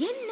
என்ன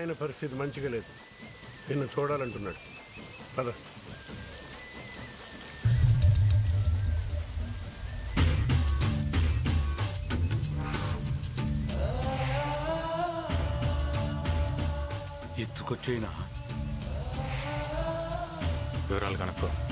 ఆయన పరిస్థితి మంచిగా లేదు. నిన్ను చూడాలంటున్నాడు. పద. ఎత్తుకొచ్చేనా? వివరాలు కనుక్కో.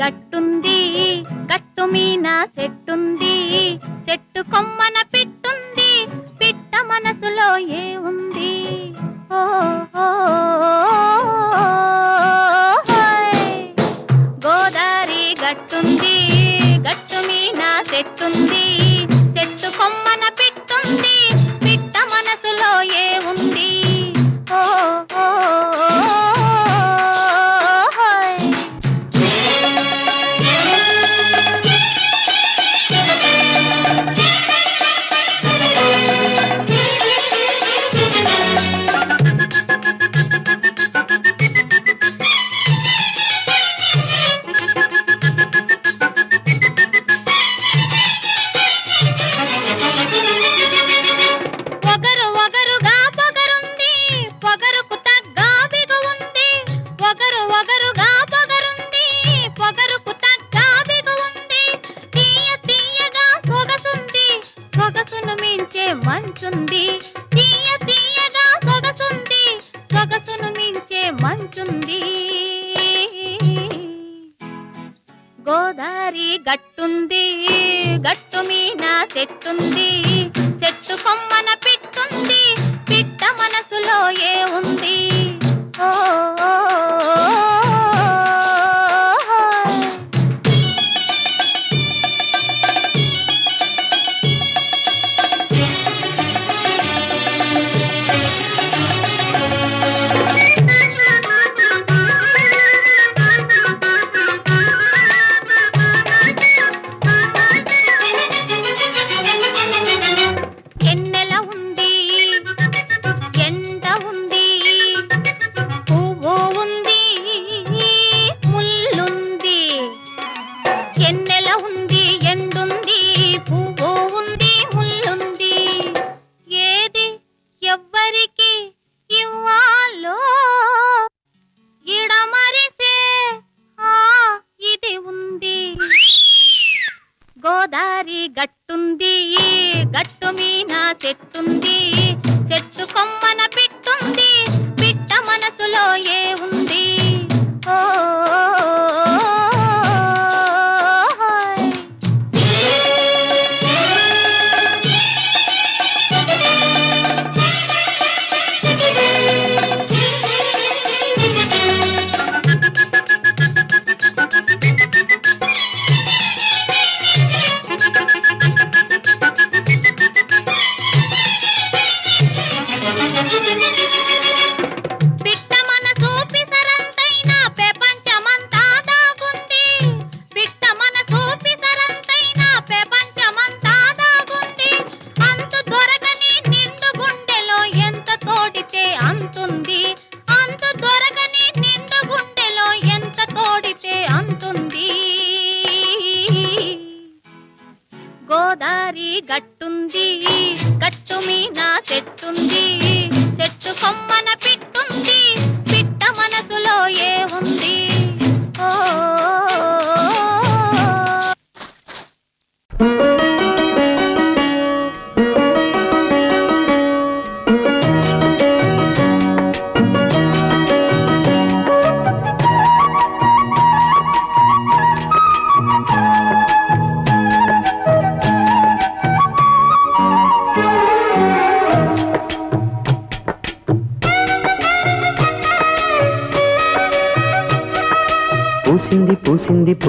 గట్టుంది గట్టు మీనా సెట్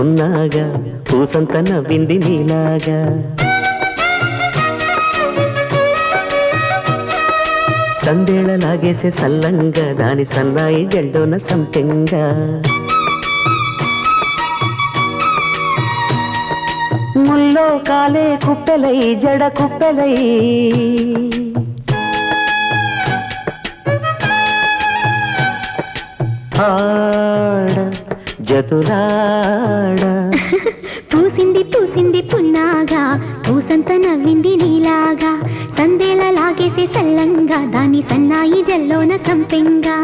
ఉన్నాగా పూసంత నవ్వింది నీలాగా. సందేళ లాగేసే సల్లంగా దాని సన్నాయి జల్లోన సంపెంగా. ముల్లో కాలే కుప్పెలై జడ కుప్పెలై. ఆ పూసింది పూసింది పున్నాగా పూసంత నవ్వింది నీలాగా. సందేలా లాగేసే సల్లంగా దాని సన్నాయి జల్లోన సంపెంగా.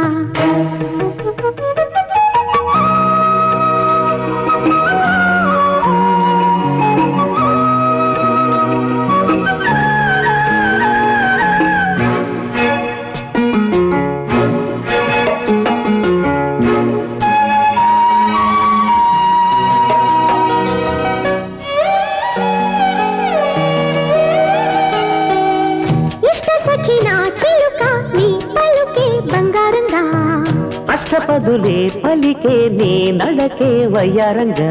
అష్టపదులే పలికే నీ నడకే వయ్యారంగా.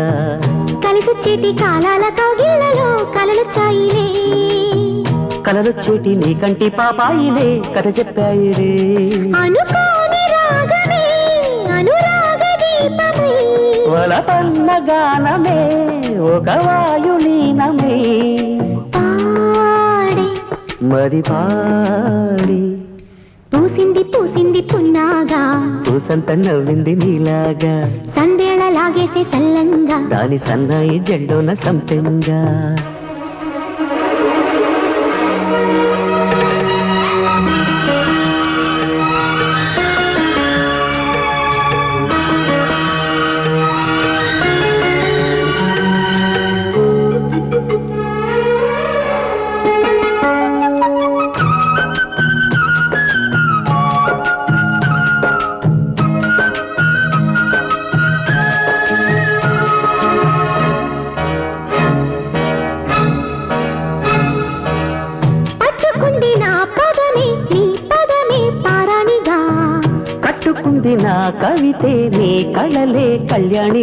కలిసొచ్చేటి కలలు చాయిలే. కలలు కలలొచ్చేటి నీ కంటి పాపాయిలే కథ చెప్పాయిలే. అనుకోని రాగమే అనురాగ దీపమై. వలపన్న గానమే ఒక వాయులీనమే మరి పాడి. పూసింది పూసింది పున్నాగా. పూసంత నవ్వింది నీలాగా. సందేళ లాగేసే సల్లంగా. దాని సన్నాయి జెండోన సంపెంగా.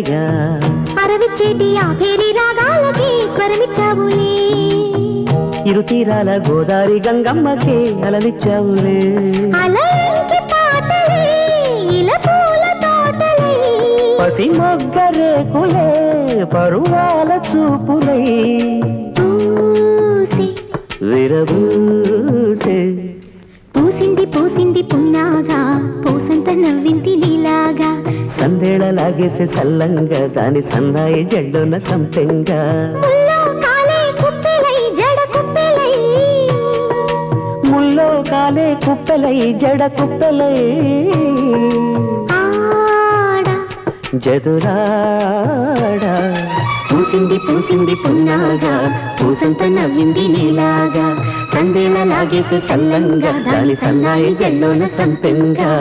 కళ్యాణిగా అరవిచ్చేటి ఆ పేరి రాగాలకి స్వరమిచ్చావులే. ఇరు తీరాల గోదారి గంగమ్మకే అలలిచ్చావులే పసి మొగ్గ రేకులే పరువాల చూపులై. విరబూసే పూసింది పూసింది పున్నాగా పూసంత నవ్వింది నీలాగా. సందేళ లాగేసే సల్లంగా దాని సన్నాయి జెండోన సంపెంగా. ముల్లో కాలే కుప్పెలై జడ కుప్పెలై. జదురాడా. పూసింది పూసింది పున్నాగా పూసంత నవ్వింది నీలాగా. సందేళ లాగేసే సల్లంగా దాని సన్నాయి జెండోన సంపెంగా.